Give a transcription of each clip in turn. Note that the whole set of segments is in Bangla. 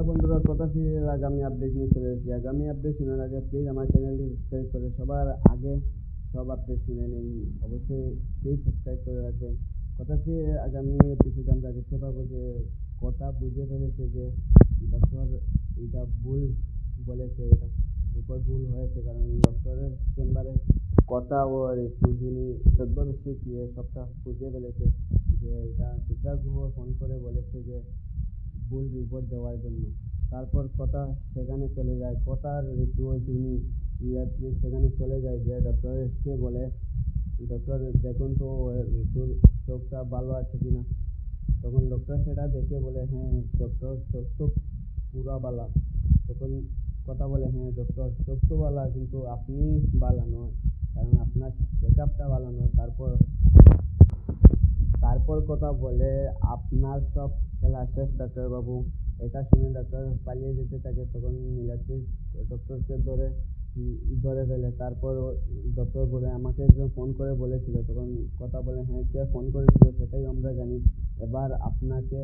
হ্যালো বন্ধুরা, কথা সিরিয়াল আগামী আপডেট নিয়ে চলে এসেছি। আগামী আপডেট শোনার আগে প্লিজ আমার চ্যানেলটি সাবস্ক্রাইব করে সবার আগে সব আপডেট শুনে নিন। অবশ্যই প্লিজ সাবস্ক্রাইব করে রাখবেন। কথা সিরিয়াল আগামী এপিসোডে আমরা দেখতে পাবো যে কথা বুঝে ফেলেছে যে ডক্টর এটা ভুল বলেছে, এটা রিপোর্ট ভুল হয়েছে। কারণ ডক্টরের চেম্বারে কথা ও দুজনই ছদ্মবেশে গিয়ে সবটা বুঝে ফেলেছে যে এটা চিত্রা গুহ ফোন করে বলেছে যে ভুল রিপোর্ট দেওয়ার জন্য। তারপর কথা সেখানে চলে যায়। কথার ঋতু জুনি সেখানে চলে যায়। গিয়ে ডক্টরকে বলে ডক্টর দেখুন তো ঋতুর চোখটা ভালো আছে কিনা তখন ডক্টর সেটা দেখে বলে হ্যাঁ ডক্টর চোখ তো পুরা বালা। তখন কথা বলে হ্যাঁ ডক্টর চোখ তো বালা, কিন্তু আপনি বালা নয়। কারণ আপনার চেক আপটা ভালো নয়। তারপর তারপর কথা বলে, আপনার সব খেলা শেষ ডাক্তারবাবু এটা শুনে ডাক্তার পালিয়ে যেতে থাকে, তখন নীলাদ্রি ডক্টরকে ধরে ধরে ফেলে। তারপর ডক্টর বলে, আমাকে একজন ফোন করে বলেছিল। তখন কথা বলে হ্যাঁ কে ফোন করেছিল সেটাই আমরা জানি। এবার আপনাকে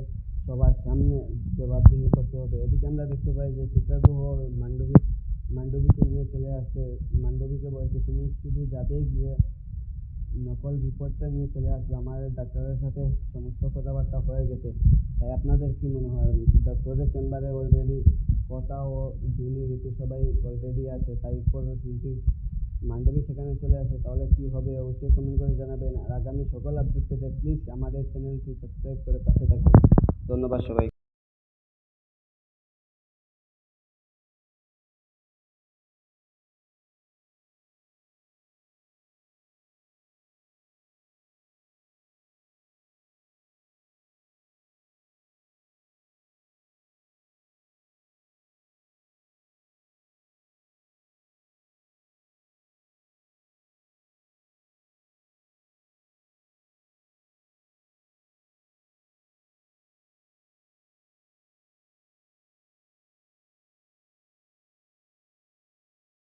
সবার সামনে জবাবদিহি করতে হবে। এদিকে আমরা দেখতে পাই যে চিত্রাগ্রহ মান্ডবী, মান্ডবীকে নিয়ে চলে আসছে মান্ডবীকে বলছে তুমি শুধু যাবে গিয়ে নকল রিপোর্টটা নিয়ে চলে আসবে। আমার ডাক্তারের সাথে সমস্ত কথাবার্তা হয়ে গেছে। তাই আপনাদের কি মনে হয়? ডক্টরের চেম্বারে অলরেডি কথা ও জুনি ঋতু সবাই অলরেডি আছে। তাই যদি মান্ডবী সেখানে চলে আসে, তাহলে কি হবে? অবশ্যই কমেন্ট করে জানাবেন। আর আগামী সকল আপডেট পেতে প্লিজ আমাদের চ্যানেলটি সাবস্ক্রাইব করে পাশে থাকবেন ধন্যবাদ সবাই